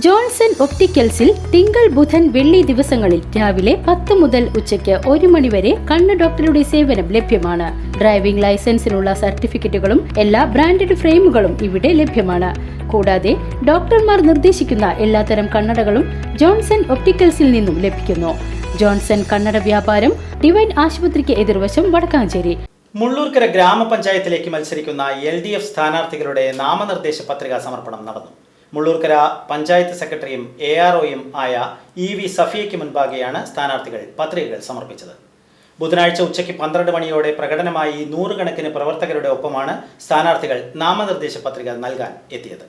Johnson ഒപ്റ്റിക്കൽസിൽ തിങ്കൾ ബുധൻ വെള്ളി ദിവസങ്ങളിൽ രാവിലെ പത്ത് മുതൽ ഉച്ചയ്ക്ക് ഒരു മണിവരെ കണ്ണ് ഡോക്ടറുടെ സേവനം ലഭ്യമാണ്. ഡ്രൈവിംഗ് ലൈസൻസിനുള്ള സർട്ടിഫിക്കറ്റുകളും എല്ലാ ബ്രാൻഡഡ് ഫ്രെയിമുകളും ഇവിടെ ലഭ്യമാണ്. കൂടാതെ ഡോക്ടർമാർ നിർദ്ദേശിക്കുന്ന എല്ലാത്തരം കണ്ണടകളും ജോൺസൺ ഒപ്റ്റിക്കൽസിൽ നിന്നും ലഭിക്കുന്നു. ജോൺസൺ കണ്ണട വ്യാപാരം ഡിവൈൻ ആശുപത്രിക്ക് എതിർവശം വടക്കാഞ്ചേരി. മുള്ളൂർക്കര ഗ്രാമപഞ്ചായത്തിലേക്ക് മത്സരിക്കുന്ന എൽ ഡി എഫ് സ്ഥാനാർത്ഥികളുടെ നാമനിർദ്ദേശ പത്രികാ സമർപ്പണം നടന്നു. മുള്ളൂർക്കര പഞ്ചായത്ത് സെക്രട്ടറിയും എ ആർ ഒയും ആയ ഇ വി സഫിയയ്ക്ക് മുൻപാകെയാണ് സ്ഥാനാർത്ഥികൾ പത്രികകൾ സമർപ്പിച്ചത്. ബുധനാഴ്ച ഉച്ചയ്ക്ക് പന്ത്രണ്ട് മണിയോടെ പ്രകടനമായി നൂറുകണക്കിന് പ്രവർത്തകരുടെ ഒപ്പമാണ് സ്ഥാനാർത്ഥികൾ നാമനിർദ്ദേശ പത്രിക നൽകാൻ എത്തിയത്.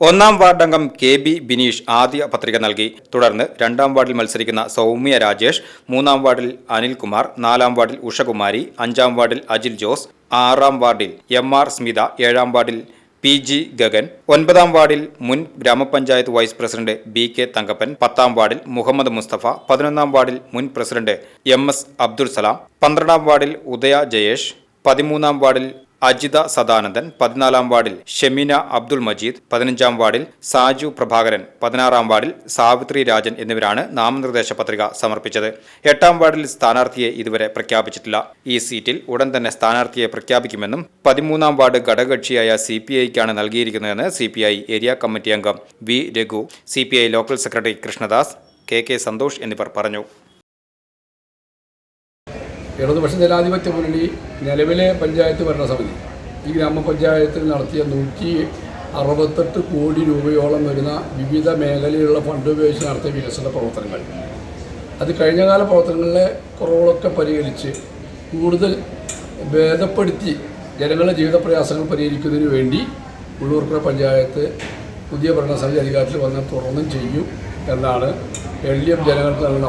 ഒന്നാം വാർഡംഗം കെ ബി ബിനീഷ് ആദ്യ പത്രിക നൽകി. തുടർന്ന് രണ്ടാം വാർഡിൽ മത്സരിക്കുന്ന സൗമ്യ രാജേഷ് മൂന്നാം വാർഡിൽ അനിൽകുമാർ നാലാം വാർഡിൽ ഉഷകുമാരി അഞ്ചാം വാർഡിൽ അജിൽ ജോസ് ആറാം വാർഡിൽ എം ആർ സ്മിത ഏഴാം വാർഡിൽ പി ജി ഗഗൻ. ഒൻപതാം വാർഡിൽ മുൻ ഗ്രാമപഞ്ചായത്ത് vice president B K Thankappan. പത്താം വാർഡിൽ മുഹമ്മദ് മുസ്തഫ. പതിനൊന്നാം വാർഡിൽ മുൻ president M S Abdul Salam. പന്ത്രണ്ടാം വാർഡിൽ ഉദയ ജയേഷ്. പതിമൂന്നാം വാർഡിൽ അജിത സദാനന്ദൻ പതിനാലാം വാർഡിൽ ഷെമിന അബ്ദുൾ മജീദ് പതിനഞ്ചാം വാർഡിൽ സാജു പ്രഭാകരൻ പതിനാറാം വാർഡിൽ സാവിത്രി രാജൻ എന്നിവരാണ് നാമനിർദ്ദേശ പത്രിക സമർപ്പിച്ചത്. എട്ടാം വാർഡിൽ സ്ഥാനാർത്ഥിയെ ഇതുവരെ പ്രഖ്യാപിച്ചിട്ടില്ല. ഈ സീറ്റിൽ ഉടൻ തന്നെ സ്ഥാനാർത്ഥിയെ പ്രഖ്യാപിക്കുമെന്നും പതിമൂന്നാം വാർഡ് ഘടകകക്ഷിയായ സി പി ഐക്കാണ് നൽകിയിരിക്കുന്നതെന്ന് C P I area committee അംഗം V Raghu C P I local secretary Krishnadas K K Santhosh എന്നിവർ പറഞ്ഞു. ഇടതുപക്ഷ ജനാധിപത്യ മുന്നണി നിലവിലെ പഞ്ചായത്ത് ഭരണസമിതി. ഈ ഗ്രാമപഞ്ചായത്തിൽ നടത്തിയ നൂറ്റി അറുപത്തെട്ട് കോടി രൂപയോളം വരുന്ന വിവിധ മേഖലയിലുള്ള ഫണ്ട് ഉപയോഗിച്ച് നടത്തിയ വികസന പ്രവർത്തനങ്ങൾ. അത് കഴിഞ്ഞകാല പ്രവർത്തനങ്ങളിലെ കുറവുകളൊക്കെ പരിഹരിച്ച് കൂടുതൽ ഭേദപ്പെടുത്തി ജനങ്ങളുടെ ജീവിത പ്രയാസങ്ങൾ പരിഹരിക്കുന്നതിന് വേണ്ടി ഉള്ളൂർക്കര പഞ്ചായത്ത് പുതിയ ഭരണസമിതി അധികാരത്തിൽ വന്ന് തുറന്നും ചെയ്യും എന്നാണ് എൽ ഡി എഫ് ജനങ്ങൾക്ക് നൽകുന്ന